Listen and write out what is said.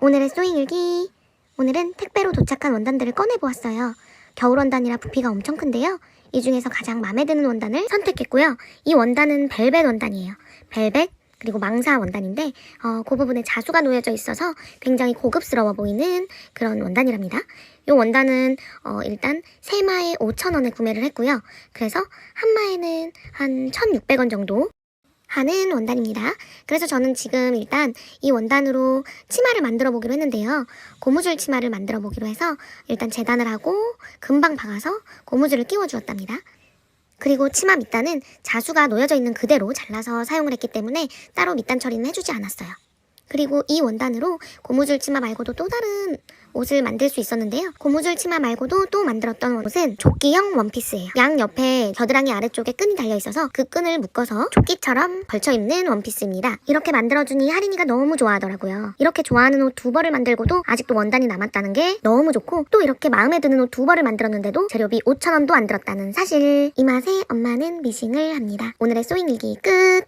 오늘의 소잉 일기. 오늘은 택배로 도착한 원단들을 꺼내보았어요. 겨울 원단이라 부피가 엄청 큰데요. 이 중에서 가장 마음에 드는 원단을 선택했고요. 이 원단은 벨벳 원단이에요. 벨벳 그리고 망사 원단인데 어, 그 부분에 자수가 놓여져 있어서 굉장히 고급스러워 보이는 그런 원단이랍니다. 이 원단은 어, 일단 세 마에 5,000원에 구매를 했고요. 그래서 한 마에는 한 1,600원 정도 하는 원단입니다. 그래서 저는 지금 일단 이 원단으로 치마를 만들어 보기로 했는데요. 고무줄 치마를 만들어 보기로 해서 일단 재단을 하고 금방 박아서 고무줄을 끼워 주었답니다. 그리고 치마 밑단은 자수가 놓여져 있는 그대로 잘라서 사용을 했기 때문에 따로 밑단 처리는 해주지 않았어요. 그리고 이 원단으로 고무줄 치마 말고도 또 다른 옷을 만들 수 있었는데요. 고무줄 치마 말고도 또 만들었던 옷은 조끼형 원피스예요. 양 옆에 겨드랑이 아래쪽에 끈이 달려 있어서 그 끈을 묶어서 조끼처럼 걸쳐 입는 원피스입니다. 이렇게 만들어주니 하린이가 너무 좋아하더라고요. 이렇게 좋아하는 옷 두 벌을 만들고도 아직도 원단이 남았다는 게 너무 좋고 또 이렇게 마음에 드는 옷 두 벌을 만들었는데도 재료비 5,000원도 안 들었다는 사실. 이 맛에 엄마는 미싱을 합니다. 오늘의 소잉 일기 끝!